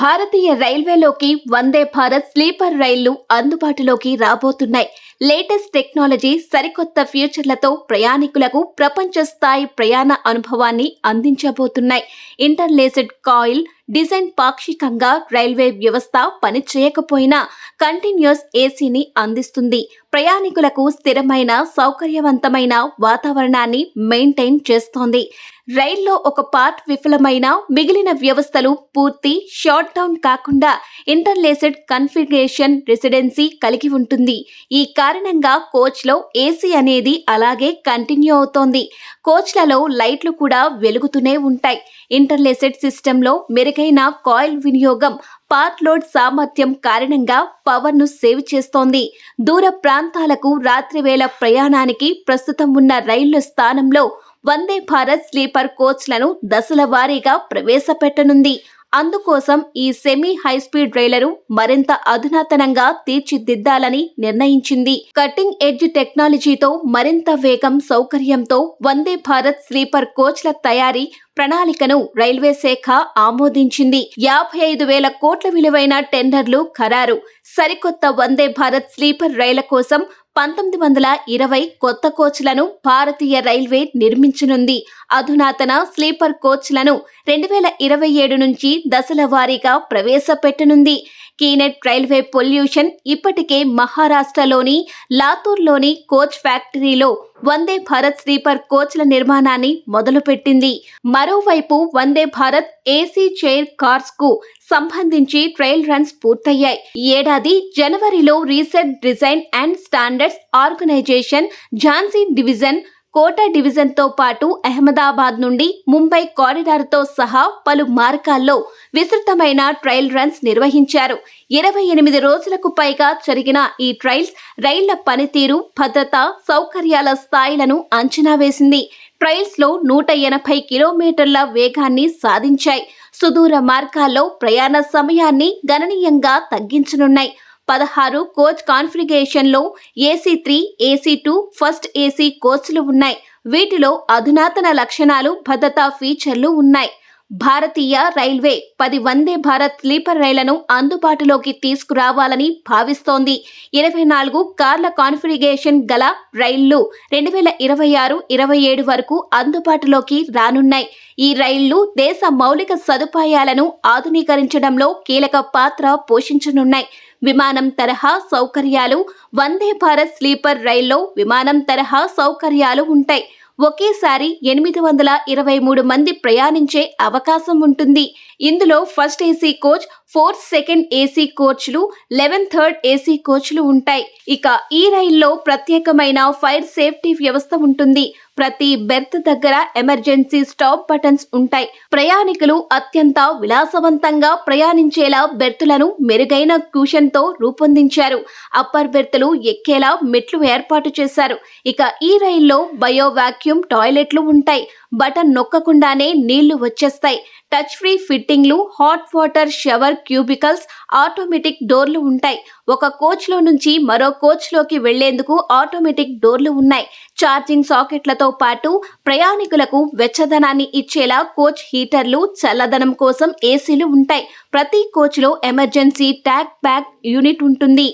భారతీయ రైల్వేలోకి Vande Bharat sleeper రైళ్ళు అందుబాటులోకి రాబోతున్నాయి. లేటెస్ట్ టెక్నాలజీ సరికొత్త ఫ్యూచర్లతో ప్రయాణికులకు ప్రపంచ స్థాయి ప్రయాణ అనుభవాన్ని అందించబోతున్నాయి. ఇంటర్లేసెడ్ కాయిల్ డిజైన్ పాక్షికంగా రైల్వే వ్యవస్థ పనిచేయకపోయినా కంటిన్యూస్ ఏసీని అందిస్తుంది. ప్రయాణికులకు స్థిరమైన సౌకర్యవంతమైన వాతావరణాన్ని మెయింటైన్ చేస్తోంది. రైల్లో ఒక పార్ట్ విఫలమైన మిగిలిన వ్యవస్థలు పూర్తి షార్ట్ డౌన్ కాకుండా ఇంటర్లేసెడ్ కన్ఫిగరేషన్ రెసిడెన్సీ కలిగి ఉంటుంది. ఈ కారణంగా కోచ్లో ఏసీ అనేది అలాగే కంటిన్యూ అవుతోంది. కోచ్లలో లైట్లు కూడా వెలుగుతూనే ఉంటాయి. ఇంటర్లేసెడ్ సిస్టంలో మెరుగైన కాయిల్ వినియోగం పార్ట్ లోడ్ సామర్థ్యం కారణంగా పవర్ను సేవ్ చేస్తోంది. దూర ప్రాంతాలకు రాత్రివేళ ప్రయాణానికి ప్రస్తుతం ఉన్న రైళ్ళ స్థానంలో వందే భారత్ స్లీపర్ కోచ్లను దశల వారీగా ప్రవేశపెట్టనుంది. అందుకోసం ఈ సెమీ హై స్పీడ్ రైళ్ళను మరింత అధునాతనంగా తీర్చిదిద్దాలని నిర్ణయించింది. కటింగ్ ఎడ్జ్ టెక్నాలజీతో మరింత వేగం సౌకర్యంతో వందే భారత్ స్లీపర్ కోచ్ల తయారీ ప్రణాళికను రైల్వే శాఖ ఆమోదించింది. యాభై ఐదు వేల కోట్ల విలువైన టెండర్లు ఖరారు. సరికొత్త వందే భారత్ స్లీపర్ రైళ్ళ కోసం పంతొమ్మిది వందల ఇరవై కొత్త కోచ్లను భారతీయ రైల్వే నిర్మించనుంది. అధునాతన స్లీపర్ కోచ్లను రెండు వేల ఇరవై ఏడు నుంచి దశల వారీగా ప్రవేశపెట్టనుంది. కీనెట్ రైల్వే పొల్యూషన్ ఇప్పటికే మహారాష్ట్రలోని లాతూర్లోని కోచ్ ఫ్యాక్టరీలో వందే భారత్ స్లీపర్ కోచ్ల నిర్మాణాన్ని మొదలుపెట్టింది. మరోవైపు వందే భారత్ ఏసీ చైర్ కార్స్కు సంబంధించి ట్రయల్ రన్స్ పూర్తయ్యాయి. ఈ ఏడాది జనవరిలో research design and standards organisation Jhansi division Kota డివిజన్తో పాటు అహ్మదాబాద్ నుండి ముంబై కారిడార్తో సహా పలు మార్గాల్లో విస్తృతమైన ట్రయల్ రన్స్ నిర్వహించారు. ఇరవై ఎనిమిది రోజులకు పైగా జరిగిన ఈ ట్రయల్స్ రైళ్ళ పనితీరు భద్రత సౌకర్యాల స్థాయిలను అంచనా వేసింది. ట్రయల్స్లో నూట ఎనభై కిలోమీటర్ల వేగాన్ని సాధించాయి. సుదూర మార్గాల్లో ప్రయాణ సమయాన్ని గణనీయంగా తగ్గించనున్నాయి. పదహారు coach కాన్ఫిగరేషన్లో AC three AC two first AC కోచ్లు ఉన్నాయి. వీటిలో అధునాతన లక్షణాలు భద్రతా ఫీచర్లు ఉన్నాయి. భారతీయ రైల్వే పది వందే భారత్ స్లీపర్ రైళ్ళను అందుబాటులోకి తీసుకురావాలని భావిస్తోంది. ఇరవై నాలుగు కార్ల కాన్ఫిగరేషన్ గల రైళ్ళు రెండు వేల ఇరవై ఆరు ఇరవై ఏడు వరకు అందుబాటులోకి రానున్నాయి. ఈ రైళ్ళు దేశ మౌలిక సదుపాయాలను ఆధునీకరించడంలో కీలక పాత్ర పోషించనున్నాయి. విమానం తరహా సౌకర్యాలు వందే భారత్ స్లీపర్ రైల్లో విమానం తరహా సౌకర్యాలు ఉంటాయి. ఒకేసారి ఎనిమిది వందల ఇరవై మూడు మంది ప్రయాణించే అవకాశం ఉంటుంది. ఇందులో first AC coach fourth second AC కోచ్లు eleven third AC కోచ్లు ఉంటాయి. ఇక ఈ రైల్లో ప్రత్యేకమైన ఫైర్ సేఫ్టీ వ్యవస్థ ఉంటుంది. ప్రతి బెర్త్ దగ్గర ఎమర్జెన్సీ స్టాప్ బటన్స్ ఉంటాయి. ప్రయాణికులు అత్యంత విలాసవంతంగా ప్రయాణించేలా బెర్తులను మెరుగైన క్యూషన్తో రూపొందించారు. అప్పర్ బెర్తులు ఎక్కేలా మెట్లు ఏర్పాటు చేశారు. ఇక ఈ రైల్లో బయో వాక్యూమ్ టాయిలెట్లు ఉంటాయి. బటన్ నొక్కకుండానే నీళ్ళు వచ్చేస్తాయి. Touch free ఫిట్టింగ్లు hot water shower cubicles automatic డోర్లు ఉంటాయి. ఒక కోచ్లో నుంచి మరో కోచ్లోకి వెళ్ళేందుకు ఆటోమేటిక్ డోర్లు ఉన్నాయి. ఛార్జింగ్ సాకెట్లతో పాటు ప్రయాణికులకు వెచ్చదనాన్ని ఇచ్చేలా కోచ్ హీటర్లు చల్లదనం కోసం ఏసీలు ఉంటాయి. ప్రతి కోచ్లో ఎమర్జెన్సీ ట్యాగ్ బ్యాగ్ యూనిట్ ఉంటుంది.